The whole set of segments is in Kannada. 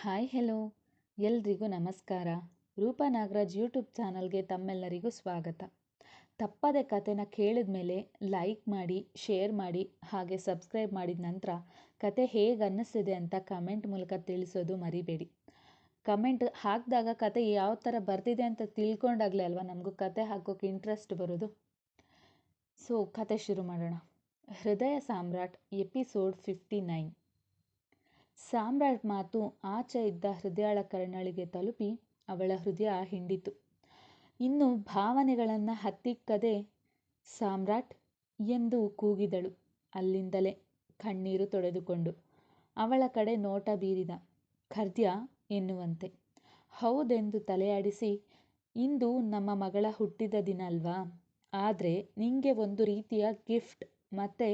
Hi, hello. ಎಲ್ರಿಗೂ ನಮಸ್ಕಾರ. ರೂಪಾ ನಾಗರಾಜ್ ಯೂಟ್ಯೂಬ್ ಚಾನಲ್ಗೆ ತಮ್ಮೆಲ್ಲರಿಗೂ ಸ್ವಾಗತ. ತಪ್ಪದೆ ಕತೆನ ಕೇಳಿದ ಮೇಲೆ ಲೈಕ್ ಮಾಡಿ, ಶೇರ್ ಮಾಡಿ, ಹಾಗೆ ಸಬ್ಸ್ಕ್ರೈಬ್ ಮಾಡಿದ ನಂತರ ಕತೆ ಹೇಗೆ ಅನ್ನಿಸ್ತಿದೆ ಅಂತ ಕಮೆಂಟ್ ಮೂಲಕ ತಿಳಿಸೋದು ಮರಿಬೇಡಿ. ಕಮೆಂಟ್ ಹಾಕಿದಾಗ ಕತೆ ಯಾವ ಥರ ಬರ್ತಿದೆ ಅಂತ ತಿಳ್ಕೊಂಡಾಗಲೇ ಅಲ್ವಾ ನಮಗೂ ಕತೆ ಹಾಕೋಕೆ ಇಂಟ್ರೆಸ್ಟ್ ಬರೋದು? ಸೊ, ಕತೆ ಶುರು ಮಾಡೋಣ. Hrudaya Samrat, episode fifty nine. Samrat ಮಾತು ಆಚೆ ಇದ್ದ ಹೃದಯಾಳ ಕರ್ಣಳಿಗೆ ತಲುಪಿ ಅವಳ ಹೃದಯ ಹಿಂಡಿತು. ಇನ್ನು ಭಾವನೆಗಳನ್ನು ಹತ್ತಿಕ್ಕದೆ ಸಾಮ್ರಾಟ್ ಎಂದು ಕೂಗಿದಳು. ಅಲ್ಲಿಂದಲೇ ಕಣ್ಣೀರು ತೊಡೆದುಕೊಂಡು ಅವಳ ಕಡೆ ನೋಟ ಬೀರಿದ ಖರ್ದ್ಯ ಎನ್ನುವಂತೆ. ಹೌದೆಂದು ತಲೆಯಾಡಿಸಿ, ಇಂದು ನಮ್ಮ ಮಗಳ ಹುಟ್ಟಿದ ದಿನ ಅಲ್ವಾ? ಆದರೆ ನಿಂಗೆ ಒಂದು ರೀತಿಯ ಗಿಫ್ಟ್ ಮತ್ತು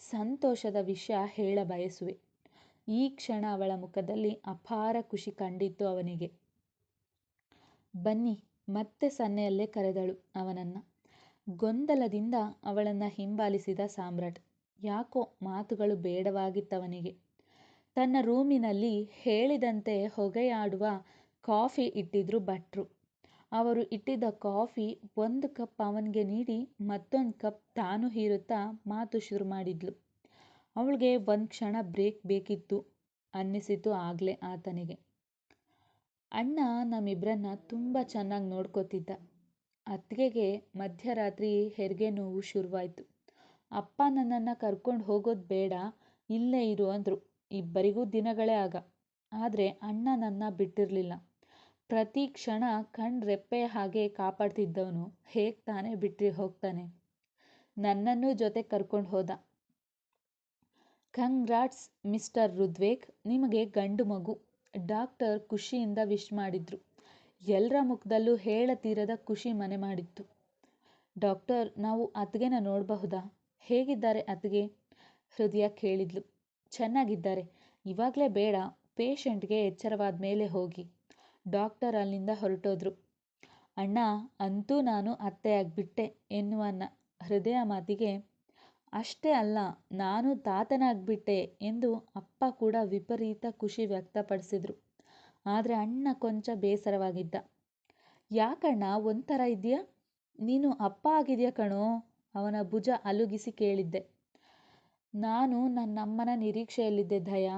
ಸಂತೋಷದ ವಿಷಯ ಹೇಳ ಬಯಸುವೆ. ಈ ಕ್ಷಣ ಅವಳ ಮುಖದಲ್ಲಿ ಅಪಾರ ಖುಷಿ ಕಂಡಿತ್ತು ಅವನಿಗೆ. ಬನ್ನಿ, ಮತ್ತೆ ಸನ್ನೆಯಲ್ಲೇ ಕರೆದಳು ಅವನನ್ನು. ಗೊಂದಲದಿಂದ ಅವಳನ್ನು ಹಿಂಬಾಲಿಸಿದ ಸಾಮ್ರಾಟ್. ಯಾಕೋ ಮಾತುಗಳು ಬೇಡವಾಗಿತ್ತವನಿಗೆ. ತನ್ನ ರೂಮಿನಲ್ಲಿ ಹೇಳಿದಂತೆ ಹೊಗೆಯಾಡುವ ಕಾಫಿ ಇಟ್ಟಿದ್ರು ಭಟ್ರು. ಅವರು ಇಟ್ಟಿದ್ದ ಕಾಫಿ ಒಂದು ಕಪ್ ಅವನಿಗೆ ನೀಡಿ ಮತ್ತೊಂದು ಕಪ್ ತಾನು ಹೀರುತ್ತಾ ಮಾತು ಶುರು ಮಾಡಿದ್ಲು. ಅವಳಿಗೆ ಒಂದು ಕ್ಷಣ ಬ್ರೇಕ್ ಬೇಕಿತ್ತು ಅನ್ನಿಸಿತು ಆಗಲೇ ಆತನಿಗೆ. ಅಣ್ಣ ನಮ್ಮಿಬ್ಬರನ್ನ ತುಂಬ ಚೆನ್ನಾಗಿ ನೋಡ್ಕೋತಿದ್ದ. ಅತ್ತಿಗೆಗೆ ಮಧ್ಯರಾತ್ರಿ ಹೆರಿಗೆ ನೋವು ಶುರುವಾಯಿತು. ಅಪ್ಪ ನನ್ನನ್ನು ಕರ್ಕೊಂಡು ಹೋಗೋದು ಬೇಡ, ಇಲ್ಲೇ ಇರು ಅಂದರು. ಇಬ್ಬರಿಗೂ ದಿನಗಳೇ ಆಗ. ಆದರೆ ಅಣ್ಣ ನನ್ನ ಬಿಟ್ಟಿರಲಿಲ್ಲ. ಪ್ರತಿ ಕ್ಷಣ ಕಣ್ ರೆಪ್ಪೆ ಹಾಗೆ ಕಾಪಾಡ್ತಿದ್ದವನು ಹೇಗೆ ತಾನೇ ಬಿಟ್ಟು ಹೋಗ್ತಾನೆ. ನನ್ನನ್ನು ಜೊತೆ ಕರ್ಕೊಂಡು ಹೋದ. ಕಂಗ್ರಾಟ್ಸ್, ಮಿಸ್ಟರ್ ರುದ್ವೇಕ್ ನಿಮಗೆ ಗಂಡು ಮಗು. ಡಾಕ್ಟರ್ ಖುಷಿಯಿಂದ ವಿಶ್ ಮಾಡಿದ್ರು. ಎಲ್ಲರ ಮುಖದಲ್ಲೂ ಹೇಳತೀರದ ಖುಷಿ ಮನೆ ಮಾಡಿತ್ತು. ಡಾಕ್ಟರ್, ನಾವು ಅತ್ಗೆನ ನೋಡಬಹುದಾ? ಹೇಗಿದ್ದಾರೆ ಅತ್ಗೆ ಹೃದಯ ಕೇಳಿದ್ಲು. ಚೆನ್ನಾಗಿದ್ದಾರೆ. ಇವಾಗಲೇ ಬೇಡ. ಪೇಷಂಟ್ಗೆ ಎಚ್ಚರವಾದ ಮೇಲೆ ಹೋಗಿ. ಡಾಕ್ಟರ್ ಅಲ್ಲಿಂದ ಹೊರಟೋದ್ರು. ಅಣ್ಣ, ಅಂತೂ ನಾನು ಅತ್ತೆಯಾಗಿಬಿಟ್ಟೆ ಎನ್ನುವ ಹೃದಯ ಮಾತಿಗೆ ಅಷ್ಟೇ ಅಲ್ಲ, ನಾನು ತಾತನಾಗ್ಬಿಟ್ಟೆ ಎಂದು ಅಪ್ಪ ಕೂಡ ವಿಪರೀತ ಖುಷಿ ವ್ಯಕ್ತಪಡಿಸಿದ್ರು. ಆದರೆ ಅಣ್ಣ ಕೊಂಚ ಬೇಸರವಾಗಿದ್ದ. ಯಾಕಣ್ಣ, ಒಂಥರ ಇದೆಯಾ? ನೀನು ಅಪ್ಪ ಆಗಿದೆಯಾ ಕಣೋ? ಅವನ ಭುಜ ಅಲುಗಿಸಿ ಕೇಳಿದ್ದೆ. ನಾನು ನನ್ನಮ್ಮನ ನಿರೀಕ್ಷೆಯಲ್ಲಿದ್ದೆ ದಯ.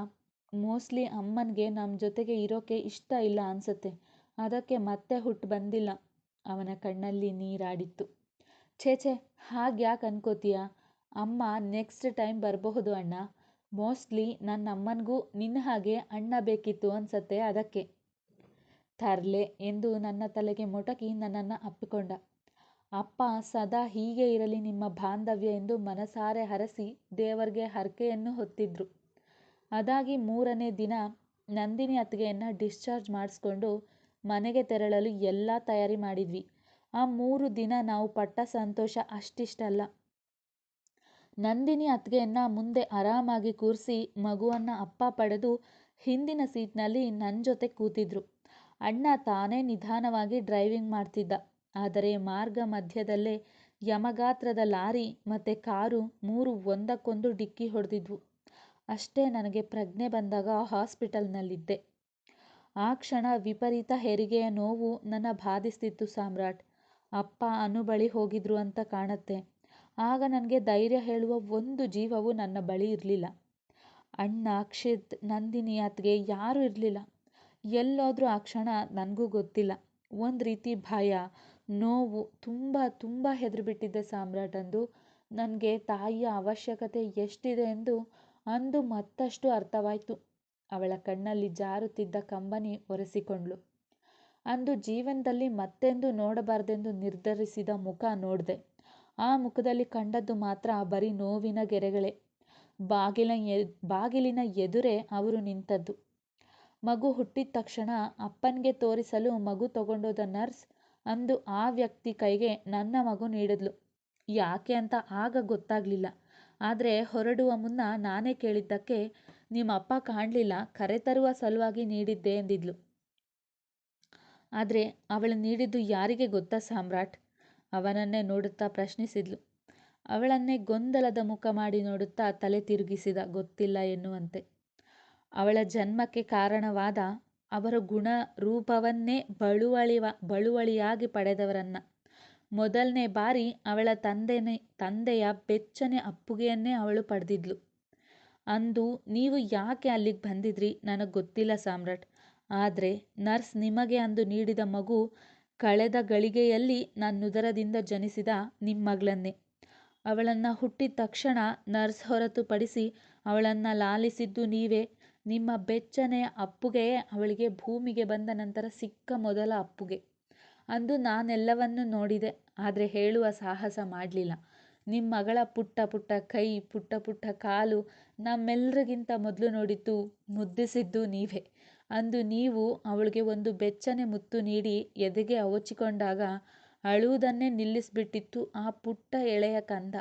ಮೋಸ್ಟ್ಲಿ ಅಮ್ಮನಿಗೆ ನಮ್ಮ ಜೊತೆಗೆ ಇರೋಕ್ಕೆ ಇಷ್ಟ ಇಲ್ಲ ಅನಿಸುತ್ತೆ. ಅದಕ್ಕೆ ಮತ್ತೆ ಹುಟ್ಟು ಬಂದಿಲ್ಲ. ಅವನ ಕಣ್ಣಲ್ಲಿ ನೀರಾಡಿತ್ತು. ಛೇ ಛೇ ಹಾಗೆ ಯಾಕೆ ಅನ್ಕೋತೀಯ? ಅಮ್ಮ ನೆಕ್ಸ್ಟ್ ಟೈಮ್ ಬರಬಹುದು ಅಣ್ಣ. ಮೋಸ್ಟ್ಲಿ ನನ್ನ ಅಮ್ಮನಿಗೂ ನಿನ್ನ ಹಾಗೆ ಅಣ್ಣ ಬೇಕಿತ್ತು ಅನ್ಸತ್ತೆ ಅದಕ್ಕೆ. ತರ್ಲೆ ಎಂದು ನನ್ನ ತಲೆಗೆ ಮೊಟಕಿ ನನ್ನನ್ನು ಅಪ್ಪಿಕೊಂಡ. ಅಪ್ಪ ಸದಾ ಹೀಗೆ ಇರಲಿ ನಿಮ್ಮ ಬಾಂಧವ್ಯ ಎಂದು ಮನಸಾರೆ ಹರಸಿ ದೇವರಿಗೆ ಹರಕೆಯನ್ನು ಹೊತ್ತಿದ್ರು. ಅದಾಗಿ ಮೂರನೇ ದಿನ ನಂದಿನಿ ಅತ್ತಿಗೆಯನ್ನು ಡಿಸ್ಚಾರ್ಜ್ ಮಾಡಿಸ್ಕೊಂಡು ಮನೆಗೆ ತೆರಳಲು ಎಲ್ಲ ತಯಾರಿ ಮಾಡಿದ್ವಿ. ಆ ಮೂರು ದಿನ ನಾವು ಪಟ್ಟ ಸಂತೋಷ ಅಷ್ಟಿಷ್ಟಲ್ಲ. ನಂದಿನಿ ಅತ್ತಿಗೆಯನ್ನ ಮುಂದೆ ಆರಾಮಾಗಿ ಕೂರಿಸಿ ಮಗುವನ್ನು ಅಪ್ಪ ಪಡೆದು ಹಿಂದಿನ ಸೀಟ್ನಲ್ಲಿ ನನ್ನ ಜೊತೆ ಕೂತಿದ್ರು. ಅಣ್ಣ ತಾನೇ ನಿಧಾನವಾಗಿ ಡ್ರೈವಿಂಗ್ ಮಾಡ್ತಿದ್ದ. ಆದರೆ ಮಾರ್ಗ ಮಧ್ಯದಲ್ಲೇ ಯಮಗಾತ್ರದ ಲಾರಿ ಮತ್ತು ಕಾರು ಮೂರು ಒಂದಕ್ಕೊಂದು ಡಿಕ್ಕಿ ಹೊಡೆದಿದ್ವು. ಅಷ್ಟೇ ನನಗೆ ಪ್ರಜ್ಞೆ ಬಂದಾಗ ಹಾಸ್ಪಿಟಲ್ನಲ್ಲಿದ್ದೆ. ಆ ಕ್ಷಣ ವಿಪರೀತ ಹೆರಿಗೆಯ ನೋವು ನನ್ನ ಬಾಧಿಸ್ತಿತ್ತು ಸಾಮ್ರಾಟ್. ಅಪ್ಪ ಅನು ಬಳಿ ಹೋಗಿದ್ರು ಅಂತ ಕಾಣತ್ತೆ. ಆಗ ನನಗೆ ಧೈರ್ಯ ಹೇಳುವ ಒಂದು ಜೀವವು ನನ್ನ ಬಳಿ ಇರಲಿಲ್ಲ. ಅಣ್ಣ ಅಕ್ಷಿತ್ ನಂದಿನಿ ಅತ್ತಿಗೆ ಯಾರೂ ಇರಲಿಲ್ಲ. ಎಲ್ಲೋದ್ರೂ ಆ ಕ್ಷಣ ನನಗೂ ಗೊತ್ತಿಲ್ಲ. ಒಂದು ರೀತಿ ಭಯ, ನೋವು, ತುಂಬ ತುಂಬ ಹೆದರಿಬಿಟ್ಟಿದ್ದೆ ಸಾಮ್ರಾಟ್ ಅಂದು. ನನಗೆ ತಾಯಿಯ ಅವಶ್ಯಕತೆ ಎಷ್ಟಿದೆ ಎಂದು ಅಂದು ಮತ್ತಷ್ಟು ಅರ್ಥವಾಯಿತು. ಅವಳ ಕಣ್ಣಲ್ಲಿ ಜಾರುತ್ತಿದ್ದ ಕಂಬನಿ ಒರೆಸಿಕೊಂಡ್ಳು. ಅಂದು ಜೀವನದಲ್ಲಿ ಮತ್ತೆಂದು ನೋಡಬಾರ್ದೆಂದು ನಿರ್ಧರಿಸಿದ ಮುಖ ನೋಡಿದೆ. ಆ ಮುಖದಲ್ಲಿ ಕಂಡದ್ದು ಮಾತ್ರ ಬರೀ ನೋವಿನ ಗೆರೆಗಳೇ. ಬಾಗಿಲ ಬಾಗಿಲಿನ ಎದುರೇ ಅವರು ನಿಂತದ್ದು. ಮಗು ಹುಟ್ಟಿದ ತಕ್ಷಣ ಅಪ್ಪನಿಗೆ ತೋರಿಸಲು ಮಗು ತಗೊಂಡೋದ ನರ್ಸ್ ಅಂದು ಆ ವ್ಯಕ್ತಿ ಕೈಗೆ ನನ್ನ ಮಗು ನೀಡಿದ್ಲು. ಯಾಕೆ ಅಂತ ಆಗ ಗೊತ್ತಾಗಲಿಲ್ಲ. ಆದರೆ ಹೊರಡುವ ಮುನ್ನ ನಾನೇ ಕೇಳಿದ್ದಕ್ಕೆ ನಿಮ್ಮ ಅಪ್ಪ ಕಾಣಲಿಲ್ಲ ಕರೆತರುವ ಸಲುವಾಗಿ ನೀಡಿದ್ದೆ ಎಂದಿದ್ಲು. ಆದರೆ ಅವಳು ನೀಡಿದ್ದು ಯಾರಿಗೆ ಗೊತ್ತಾ ಸಾಮ್ರಾಟ್? ಅವನನ್ನೇ ನೋಡುತ್ತಾ ಪ್ರಶ್ನಿಸಿದ್ಲು. ಅವಳನ್ನೇ ಗೊಂದಲದ ಮುಖ ಮಾಡಿ ನೋಡುತ್ತಾ ತಲೆ ತಿರುಗಿಸಿದ ಗೊತ್ತಿಲ್ಲ ಎನ್ನುವಂತೆ. ಅವಳ ಜನ್ಮಕ್ಕೆ ಕಾರಣವಾದ ಅವರ ಗುಣ ರೂಪವನ್ನೇ ಬಳುವಳಿಯಾಗಿ ಪಡೆದವರನ್ನ. ಮೊದಲನೇ ಬಾರಿ ಅವಳ ತಂದೆನೇ, ತಂದೆಯ ಬೆಚ್ಚನೆ ಅಪ್ಪುಗೆಯನ್ನೇ ಅವಳು ಪಡೆದಿದ್ಲು. ಅಂದು ನೀವು ಯಾಕೆ ಅಲ್ಲಿಗೆ ಬಂದಿದ್ರಿ ನನಗೆ ಗೊತ್ತಿಲ್ಲ ಸಾಮ್ರಾಟ್. ಆದರೆ ನರ್ಸ್ ನಿಮಗೆ ಅಂದು ನೀಡಿದ ಮಗು ಕಳೆದ ಗಳಿಗೆಯಲ್ಲಿ ನನ್ನುದರದಿಂದ ಜನಿಸಿದ ನಿಮ್ಮ ಮಗಳನ್ನೇ ಅವಳನ್ನು ಹುಟ್ಟಿದ ತಕ್ಷಣ ನರ್ಸ್ ಹೊರತುಪಡಿಸಿ ಅವಳನ್ನು ಲಾಲಿಸಿದ್ದು ನೀವೇ. ನಿಮ್ಮ ಬೆಚ್ಚನೆಯ ಅಪ್ಪುಗೆ, ಅವಳಿಗೆ ಭೂಮಿಗೆ ಬಂದ ನಂತರ ಸಿಕ್ಕ ಮೊದಲ ಅಪ್ಪುಗೆ. ಅಂದು ನಾನೆಲ್ಲವನ್ನೂ ನೋಡಿದೆ, ಆದರೆ ಹೇಳುವ ಸಾಹಸ ಮಾಡಲಿಲ್ಲ. ನಿಮ್ಮ ಮಗಳ ಪುಟ್ಟ ಪುಟ್ಟ ಕೈ, ಪುಟ್ಟ ಪುಟ್ಟ ಕಾಲು ನಮ್ಮೆಲ್ಲರಿಗಿಂತ ಮೊದಲು ನೋಡಿದ್ದು, ಮುದ್ದಿಸಿದ್ದು ನೀವೇ. ಅಂದು ನೀವು ಅವಳಿಗೆ ಒಂದು ಬೆಚ್ಚನೆ ಮುತ್ತು ನೀಡಿ ಎದೆಗೆ ಅವಚಿಕೊಂಡಾಗ ಅಳುವುದನ್ನೇ ನಿಲ್ಲಿಸಿಬಿಟ್ಟಿತ್ತು ಆ ಪುಟ್ಟ ಎಳೆಯ ಕಂದ.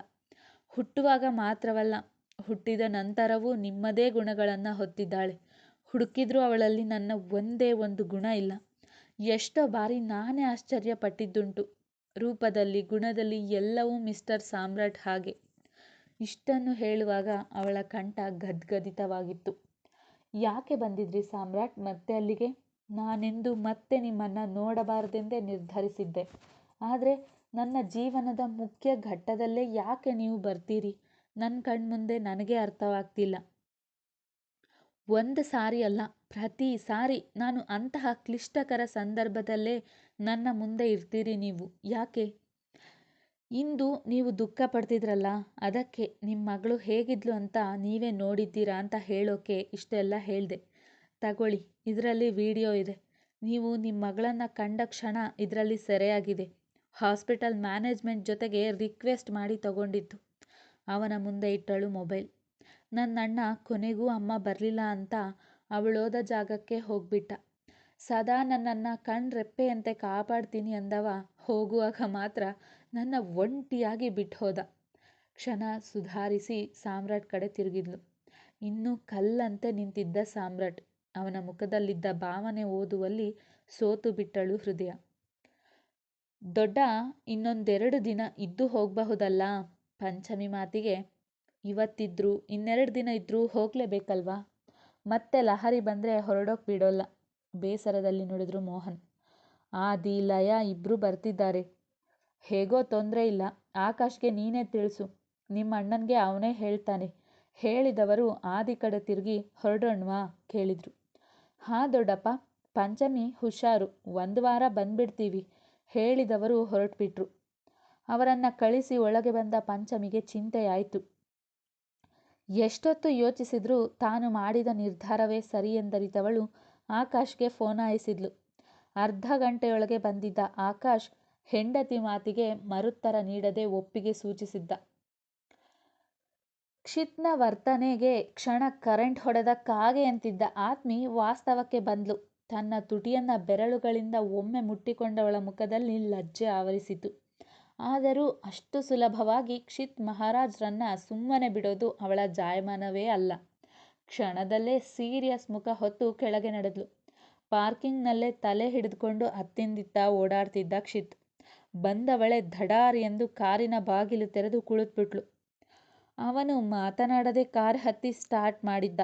ಹುಟ್ಟುವಾಗ ಮಾತ್ರವಲ್ಲ, ಹುಟ್ಟಿದ ನಂತರವೂ ನಿಮ್ಮದೇ ಗುಣಗಳನ್ನು ಹೊತ್ತಿದ್ದಾಳೆ. ಹುಡುಕಿದ್ರೂ ಅವಳಲ್ಲಿ ನನ್ನ ಒಂದೇ ಒಂದು ಗುಣ ಇಲ್ಲ. ಎಷ್ಟೋ ಬಾರಿ ನಾನೇ ಆಶ್ಚರ್ಯ ಪಟ್ಟಿದ್ದುಂಟು ರೂಪದಲ್ಲಿ, ಗುಣದಲ್ಲಿ ಎಲ್ಲವೂ ಮಿಸ್ಟರ್ ಸಾಮ್ರಾಟ್ ಹಾಗೆ. ಇಷ್ಟನ್ನು ಹೇಳುವಾಗ ಅವಳ ಕಂಠ ಗದ್ಗದಿತವಾಗಿತ್ತು. ಯಾಕೆ ಬಂದಿದ್ರಿ ಸಾಮ್ರಾಟ್? ಮತ್ತೆ ಅಲ್ಲಿಗೆ? ನಾನೆಂದು ಮತ್ತೆ ನಿಮ್ಮನ್ನು ನೋಡಬಾರದೆಂದೇ ನಿರ್ಧರಿಸಿದ್ದೆ. ಆದರೆ ನನ್ನ ಜೀವನದ ಮುಖ್ಯ ಘಟ್ಟದಲ್ಲೇ ಯಾಕೆ ನೀವು ಬರ್ತೀರಿ? ನನ್ನ ಕಣ್ಮುಂದೆ ನನಗೆ ಅರ್ಥವಾಗ್ತಿಲ್ಲ. ಒಂದು ಸಾರಿ ಅಲ್ಲ, ಪ್ರತಿ ಸಾರಿ ನಾನು ಅಂತಹ ಕ್ಲಿಷ್ಟಕರ ಸಂದರ್ಭದಲ್ಲೇ ನನ್ನ ಮುಂದೆ ಇರ್ತೀರಿ ನೀವು. ಯಾಕೆ? ಇಂದು ನೀವು ದುಃಖ ಪಡ್ತಿದ್ರಲ್ಲ, ಅದಕ್ಕೆ ನಿಮ್ಮ ಮಗಳು ಹೇಗಿದ್ಲು ಅಂತ ನೀವೇ ನೋಡಿದ್ದೀರಾ ಅಂತ ಹೇಳೋಕೆ ಇಷ್ಟೆಲ್ಲ ಹೇಳಿದೆ. ತಗೊಳ್ಳಿ, ಇದರಲ್ಲಿ ವಿಡಿಯೋ ಇದೆ. ನೀವು ನಿಮ್ಮ ಮಗಳನ್ನು ಕಂಡ ಕ್ಷಣ ಇದರಲ್ಲಿ ಸೆರೆಯಾಗಿದೆ. ಹಾಸ್ಪಿಟಲ್ ಮ್ಯಾನೇಜ್ಮೆಂಟ್ ಜೊತೆಗೆ ರಿಕ್ವೆಸ್ಟ್ ಮಾಡಿ ತಗೊಂಡಿದ್ದು. ಅವನ ಮುಂದೆ ಇಟ್ಟಳು ಮೊಬೈಲ್. ನನ್ನ ಅಣ್ಣ ಕೊನೆಗೂ ಅಮ್ಮ ಬರಲಿಲ್ಲ ಅಂತ ಅವಳೋದ ಜಾಗಕ್ಕೆ ಹೋಗ್ಬಿಟ್ಟ. ಸದಾ ನನ್ನನ್ನು ಕಣ್ರೆಪ್ಪೆಯಂತೆ ಕಾಪಾಡ್ತೀನಿ ಅಂದವ. ಹೋಗುವಾಗ ಮಾತ್ರ ನನ್ನ ಒಂಟಿಯಾಗಿ ಬಿಟ್ಟು ಹೋದ ಕ್ಷಣ ಸುಧಾರಿಸಿ ಸಾಮ್ರಾಟ್ ಕಡೆ ತಿರುಗಿದ್ಲು. ಇನ್ನೂ ಕಲ್ಲಂತೆ ನಿಂತಿದ್ದ ಸಾಮ್ರಾಟ್. ಅವನ ಮುಖದಲ್ಲಿದ್ದ ಭಾವನೆ ಓದುವಲ್ಲಿ ಸೋತು ಬಿಟ್ಟಳು ಹೃದಯ. ದೊಡ್ಡ, ಇನ್ನೊಂದೆರಡು ದಿನ ಇದ್ದು ಹೋಗಬಹುದಲ್ಲ? ಪಂಚಮಿ ಮಾತಿಗೆ. ಇವತ್ತಿದ್ರು, ಇನ್ನೆರಡು ದಿನ ಇದ್ರೂ ಹೋಗಲೇಬೇಕಲ್ವಾ? ಮತ್ತೆ ಲಹರಿ ಬಂದರೆ ಹೊರಡೋಕೆ ಬಿಡೋಲ್ಲ. ಬೇಸರದಲ್ಲಿ ನುಡಿದ್ರು ಮೋಹನ್. ಆದಿ ಲಯ ಇಬ್ಬರು ಬರ್ತಿದ್ದಾರೆ. ಹೇಗೋ ತೊಂದರೆ ಇಲ್ಲ. ಆಕಾಶ್ಗೆ ನೀನೇ ತಿಳಿಸು. ನಿಮ್ಮ ಅಣ್ಣನಿಗೆ ಅವನೇ ಹೇಳ್ತಾನೆ. ಹೇಳಿದವರು ಆದಿ ಕಡೆ ತಿರುಗಿ ಹೊರಡೋಣ್ವಾ ಕೇಳಿದರು. ಹಾಂ ದೊಡ್ಡಪ್ಪ, ಪಂಚಮಿ ಹುಷಾರು. ಒಂದು ವಾರ ಬಂದ್ಬಿಡ್ತೀವಿ. ಹೇಳಿದವರು ಹೊರಟುಬಿಟ್ರು. ಅವರನ್ನು ಕಳಿಸಿ ಒಳಗೆ ಬಂದ ಪಂಚಮಿಗೆ ಚಿಂತೆಯಾಯಿತು. ಎಷ್ಟೊತ್ತು ಯೋಚಿಸಿದ್ರೂ ತಾನು ಮಾಡಿದ ನಿರ್ಧಾರವೇ ಸರಿ ಎಂದರಿತವಳು ಆಕಾಶ್ಗೆ ಫೋನಾಯಿಸಿದ್ಲು ಅರ್ಧ ಗಂಟೆಯೊಳಗೆ ಬಂದಿದ್ದ ಆಕಾಶ್ ಹೆಂಡತಿ ಮಾತಿಗೆ ಮರುತ್ತರ ನೀಡದೆ ಒಪ್ಪಿಗೆ ಸೂಚಿಸಿದ್ದ. ಕ್ಷಿತ್ನ ವರ್ತನೆಗೆ ಕ್ಷಣ ಕರೆಂಟ್ ಹೊಡೆದ ಕಾಗೆಯಂತಿದ್ದ ಆತ್ಮಿ ವಾಸ್ತವಕ್ಕೆ ಬಂದ್ಲು. ತನ್ನ ತುಟಿಯನ್ನ ಬೆರಳುಗಳಿಂದ ಒಮ್ಮೆ ಮುಟ್ಟಿಕೊಂಡವಳ ಮುಖದಲ್ಲಿ ಲಜ್ಜೆ ಆವರಿಸಿತು. ಆದರೂ ಅಷ್ಟು ಸುಲಭವಾಗಿ ಕ್ಷಿತ್ ಮಹಾರಾಜ್ರನ್ನ ಸುಮ್ಮನೆ ಬಿಡೋದು ಅವಳ ಜಾಯಮಾನವೇ ಅಲ್ಲ. ಕ್ಷಣದಲ್ಲೇ ಸೀರಿಯಸ್ ಮುಖ ಹೊತ್ತು ಕೆಳಗೆ ನಡೆದ್ಲು. ಪಾರ್ಕಿಂಗ್ನಲ್ಲೇ ತಲೆ ಹಿಡಿದುಕೊಂಡು ಅತ್ತಿಂದಿತ್ತ ಓಡಾಡ್ತಿದ್ದ ಕ್ಷಿತ್ ಬಂದವಳೆ ಧಡಾರ್ ಎಂದು ಕಾರಿನ ಬಾಗಿಲು ತೆರೆದು ಕುಳಿತುಬಿಟ್ಲು. ಅವನು ಮಾತನಾಡದೆ ಕಾರ್ ಹತ್ತಿ ಸ್ಟಾರ್ಟ್ ಮಾಡಿದ್ದ.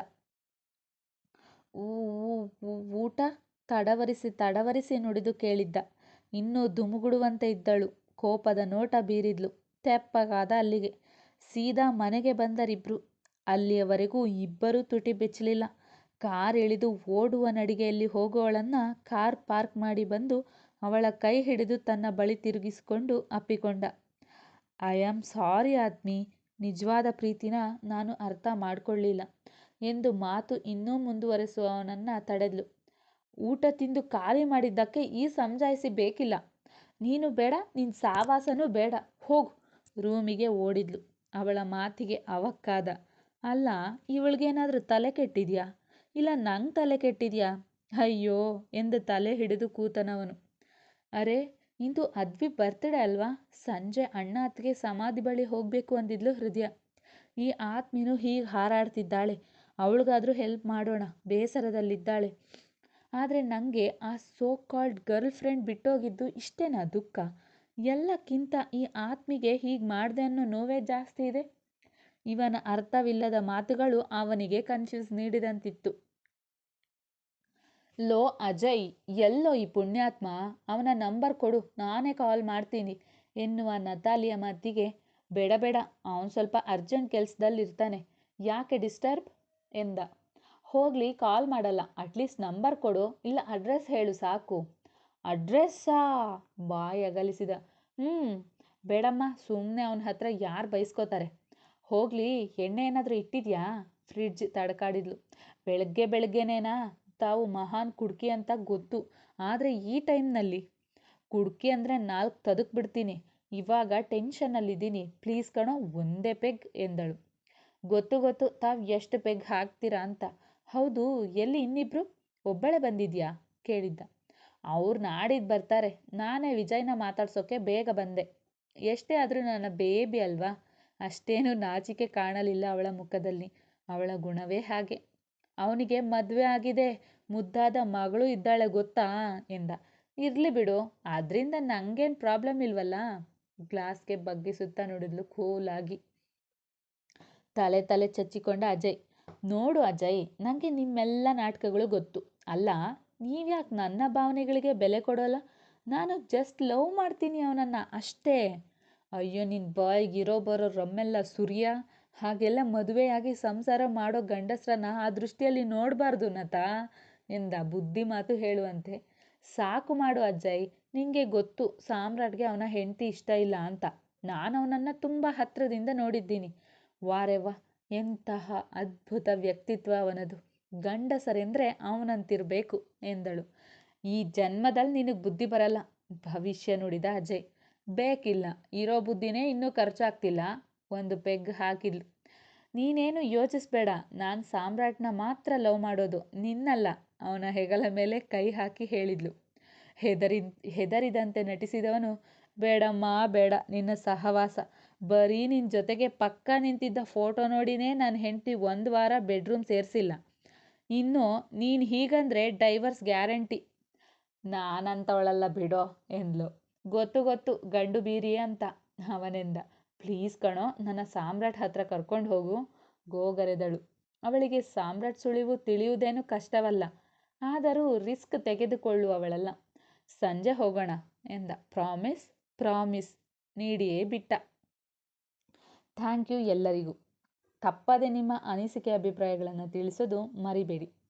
ಊಟ? ತಡವರಿಸಿ ತಡವರಿಸಿ ನುಡಿದು ಕೇಳಿದ್ದ. ಇನ್ನೂ ದುಮುಗುಡುವಂತೆ ಇದ್ದಳು. ಕೋಪದ ನೋಟ ಬೀರಿದ್ಲು. ತೆಪ್ಪಗಾದ ಅಲ್ಲಿಗೆ. ಸೀದಾ ಮನೆಗೆ ಬಂದರಿಬ್ರು. ಅಲ್ಲಿಯವರೆಗೂ ಇಬ್ಬರೂ ತುಟಿ ಬೆಚ್ಚಲಿಲ್ಲ. ಕಾರ್ ಇಳಿದು ಓಡುವ ನಡಿಗೆಯಲ್ಲಿ ಹೋಗುವಳನ್ನ ಕಾರ್ ಪಾರ್ಕ್ ಮಾಡಿ ಬಂದು ಅವಳ ಕೈ ಹಿಡಿದು ತನ್ನ ಬಳಿ ತಿರುಗಿಸಿಕೊಂಡು ಅಪ್ಪಿಕೊಂಡ. ಐ ಆಮ್ ಸಾರಿ ಆದ್ಮಿ, ನಿಜವಾದ ಪ್ರೀತಿನ ನಾನು ಅರ್ಥ ಮಾಡಿಕೊಳ್ಳಿಲ್ಲ ಎಂದು ಮಾತು ಇನ್ನೂ ಮುಂದುವರೆಸುವವನನ್ನ ತಡೆದ್ಲು. ಊಟ ತಿಂದು ಖಾಲಿ ಮಾಡಿದ್ದಕ್ಕೆ ಈ ಸಮಜಾಯಿಸಿ ಬೇಕಿಲ್ಲ. ನೀನು ಬೇಡ ನಿನ್ನ ಸಾವಾಸನೂ ಬೇಡ. ಹೋಗು ರೂಮಿಗೆ ಓಡಿದ್ಲು. ಅವಳ ಮಾತಿಗೆ ಅವಕ್ಕಾದ. ಅಲ್ಲ, ಇವಳಿಗೇನಾದರೂ ತಲೆ ಕೆಟ್ಟಿದ್ಯಾ? ಇಲ್ಲ ನಂಗೆ ತಲೆ ಕೆಟ್ಟಿದ್ಯಾ? ಅಯ್ಯೋ ಎಂದು ತಲೆ ಹಿಡಿದು ಕೂತನವನು. ಅರೆ, ಇಂದು ಅದ್ವಿ ಬರ್ತ್ಡೇ ಅಲ್ವಾ? ಸಂಜೆ ಅಣ್ಣ ಅತ್ತಿಗೆ ಸಮಾಧಿ ಬಳಿ ಹೋಗಬೇಕು ಅಂದಿದ್ಲು ಹೃದಯ. ಈ ಆತ್ಮಿನೂ ಹೀಗೆ ಹಾರಾಡ್ತಿದ್ದಾಳೆ. ಅವಳಿಗಾದರೂ ಹೆಲ್ಪ್ ಮಾಡೋಣ. ಬೇಸರದಲ್ಲಿದ್ದಾಳೆ. ಆದರೆ ನನಗೆ ಆ ಸೋ ಕಾಲ್ಡ್ ಗರ್ಲ್ ಫ್ರೆಂಡ್ ಬಿಟ್ಟೋಗಿದ್ದು ಇಷ್ಟೇನಾ ದುಃಖ? ಎಲ್ಲಕ್ಕಿಂತ ಈ ಆತ್ಮಿಗೆ ಹೀಗೆ ಮಾಡಿದೆ ಅನ್ನೋ ನೋವೇ ಜಾಸ್ತಿ ಇದೆ. ಇವನ ಅರ್ಥವಿಲ್ಲದ ಮಾತುಗಳು ಅವನಿಗೆ ಕನ್ಫ್ಯೂಸ್ ನೀಡಿದಂತಿತ್ತು. ಲೋ, ಅಜಯ್, ಎಲ್ಲೋ ಈ ಪುಣ್ಯಾತ್ಮ? ಅವನ ನಂಬರ್ ಕೊಡು, ನಾನೇ ಕಾಲ್ ಮಾಡ್ತೀನಿ, ಎನ್ನುವ ನತಾಲಿಯ ಮಾತಿಗೆ ಬೇಡ ಬೇಡ, ಅವನು ಸ್ವಲ್ಪ ಅರ್ಜೆಂಟ್ ಕೆಲಸದಲ್ಲಿರ್ತಾನೆ. ಯಾಕೆ ಡಿಸ್ಟರ್ಬ್? ಎಂದ. ಹೋಗಲಿ, ಕಾಲ್ ಮಾಡಲ್ಲ, ಅಟ್ಲೀಸ್ಟ್ ನಂಬರ್ ಕೊಡು, ಇಲ್ಲ ಅಡ್ರೆಸ್ ಹೇಳು ಸಾಕು. ಅಡ್ರೆಸ್ಸಾ? ಬಾಯ್ ಅಗಲಿಸಿದ. ಹ್ಞೂ ಬೇಡಮ್ಮ ಸುಮ್ಮನೆ ಅವನ ಹತ್ರ ಯಾರು ಬೈಸ್ಕೋತಾರೆ? ಹೋಗಲಿ, ಎಣ್ಣೆ ಏನಾದರೂ ಇಟ್ಟಿದ್ಯಾ? ಫ್ರಿಡ್ಜ್ ತಡಕಾಡಿದ್ಲು. ಬೆಳಗ್ಗೆ ಬೆಳಗ್ಗೆನೇನಾ? ತಾವು ಮಹಾನ್ ಕುಡ್ಕಿ ಅಂತ ಗೊತ್ತು. ಆದರೆ ಈ ಟೈಮ್ನಲ್ಲಿ? ಕುಡ್ಕಿ ಅಂದರೆ ನಾಲ್ಕು ತದಕ್ ಬಿಡ್ತೀನಿ ಇವಾಗ ಟೆನ್ಷನ್ನಲ್ಲಿದ್ದೀನಿ ಪ್ಲೀಸ್ ಕಣೋ, ಒಂದೇ ಪೆಗ್ ಎಂದಳು. ಗೊತ್ತು ಗೊತ್ತು, ತಾವು ಎಷ್ಟು ಪೆಗ್ ಹಾಕ್ತೀರಾ ಅಂತ. ಹೌದು, ಎಲ್ಲಿ ಇನ್ನಿಬ್ರು? ಒಬ್ಬಳೇ ಬಂದಿದ್ಯಾ? ಕೇಳಿದ್ದ. ಅವ್ರು ನಾಡಿದ್ದು ಬರ್ತಾರೆ. ನಾನೇ ವಿಜಯ್ನ ಮಾತಾಡ್ಸೋಕ್ಕೆ ಬೇಗ ಬಂದೆ. ಎಷ್ಟೇ ಆದರೂ ನನ್ನ ಬೇಬಿ ಅಲ್ವಾ? ಅಷ್ಟೇನು ನಾಚಿಕೆ ಕಾಣಲಿಲ್ಲ ಅವಳ ಮುಖದಲ್ಲಿ. ಅವಳ ಗುಣವೇ ಹಾಗೆ. ಅವನಿಗೆ ಮದುವೆ ಆಗಿದೆ, ಮುದ್ದಾದ ಮಗಳು ಇದ್ದಾಳೆ ಗೊತ್ತಾ ಎಂದ. ಇರಲಿ ಬಿಡು ಅದರಿಂದ ನನಗೇನು ಪ್ರಾಬ್ಲಮ್ ಇಲ್ವಲ್ಲ? ಗ್ಲಾಸ್ಗೆ ಬಗ್ಗಿಸುತ್ತಾ ನೋಡಿದ್ಲು ಕೂಲಾಗಿ. ತಲೆ ತಲೆ ಚಚ್ಚಿಕೊಂಡ ಅಜಯ್. ನೋಡು ಅಜಯ್ ನನಗೆ ನಿಮ್ಮೆಲ್ಲ ನಾಟಕಗಳು ಗೊತ್ತು. ಅಲ್ಲ, ನೀವ್ಯಾಕೆ ನನ್ನ ಭಾವನೆಗಳಿಗೆ ಬೆಲೆ ಕೊಡೋಲ್ಲ? ನಾನು ಜಸ್ಟ್ ಲವ್ ಮಾಡ್ತೀನಿ ಅವನನ್ನು ಅಷ್ಟೇ. ಅಯ್ಯೋ ನಿನ್ನ ಬಾಯ್ಗೆ ಇರೋ ಬರೋ ರಮ್ಮೆಲ್ಲ ಸುರಿಯ. ಹಾಗೆಲ್ಲ ಮದುವೆಯಾಗಿ ಸಂಸಾರ ಮಾಡೋ ಗಂಡಸ್ರನ್ನ ಆ ದೃಷ್ಟಿಯಲ್ಲಿ ನೋಡಬಾರ್ದು ನತಾ ಎಂದ ಬುದ್ಧಿ ಮಾತು ಹೇಳುವಂತೆ. ಸಾಕು ಮಾಡು ಅಜ್ಜಯ್ ನಿಂಗೆ ಗೊತ್ತು ಸಾಮ್ರಾಟ್ಗೆ ಅವನ ಹೆಂಡತಿ ಇಷ್ಟ ಇಲ್ಲ ಅಂತ. ನಾನು ಅವನನ್ನು ತುಂಬ ಹತ್ತಿರದಿಂದ ನೋಡಿದ್ದೀನಿ. ವಾರೆವ್ವ, ಎಂತಹ ಅದ್ಭುತ ವ್ಯಕ್ತಿತ್ವ ಅವನದು. ಗಂಡಸರೆಂದರೆ ಅವನಂತಿರಬೇಕು ಎಂದಳು. ಈ ಜನ್ಮದಲ್ಲಿ ನಿನಗೆ ಬುದ್ಧಿ ಬರಲ್ಲ. ಭವಿಷ್ಯ ನುಡಿದ ಅಜಯ್. ಬೇಕಿಲ್ಲ, ಇರೋ ಬುದ್ಧಿನೇ ಇನ್ನೂ ಖರ್ಚಾಗ್ತಿಲ್ಲ. ಒಂದು ಪೆಗ್ ಹಾಕಿದ್ಲು. ನೀನೇನು ಯೋಚಿಸ್ಬೇಡ, ನಾನು ಸಾಮ್ರಾಟ್ನ ಮಾತ್ರ ಲವ್ ಮಾಡೋದು, ನಿನ್ನಲ್ಲ, ಅವನ ಹೆಗಲ ಮೇಲೆ ಕೈ ಹಾಕಿ ಹೇಳಿದ್ಲು. ಹೆದರಿ, ಹೆದರಿದಂತೆ ನಟಿಸಿದವನು, ಬೇಡಮ್ಮ, ಬೇಡ, ನಿನ್ನ ಸಹವಾಸ. ಬರೀ ನಿನ್ನ ಜೊತೆಗೆ ಪಕ್ಕ ನಿಂತಿದ್ದ ಫೋಟೋ ನೋಡಿನೇ ನನ್ನ ಹೆಂಡತಿ ಒಂದು ವಾರ ಬೆಡ್ರೂಮ್ ಸೇರಿಸಿಲ್ಲ. ಇನ್ನು ನೀನು ಹೀಗಂದ್ರೆ ಡೈವರ್ಸ್ ಗ್ಯಾರಂಟಿ. ನಾನಂತವಳಲ್ಲ ಬಿಡೋ, ಎಂದ್ಲು. ಗೊತ್ತು ಗೊತ್ತು, ಗಂಡು ಬೀರಿ ಅಂತ ಅವನೆಂದ. ಪ್ಲೀಸ್ ಕಣೋ, ನನ್ನ ಸಾಮ್ರಾಟ್ ಹತ್ರ ಕರ್ಕೊಂಡು ಹೋಗು. ಗೋಗರೆದಳು ಅವಳಿಗೆ ಸಾಮ್ರಾಟ್ ಸುಳಿವು ತಿಳಿಯುವುದೇನು ಕಷ್ಟವಲ್ಲ. ಆದರೂ ರಿಸ್ಕ್ ತೆಗೆದುಕೊಳ್ಳುವವಳಲ್ಲ ಸಂಜೆ ಹೋಗೋಣ ಎಂದ. ಪ್ರಾಮಿಸ್ ಪ್ರಾಮಿಸ್ ನೀಡಿಯೇ ಬಿಟ್ಟ. ಥ್ಯಾಂಕ್ ಯು ಎಲ್ಲರಿಗೂ. ತಪ್ಪದೆ ನಿಮ್ಮ ಅನಿಸಿಕೆ ಅಭಿಪ್ರಾಯಗಳನ್ನು ತಿಳಿಸೋದು ಮರಿಬೇಡಿ.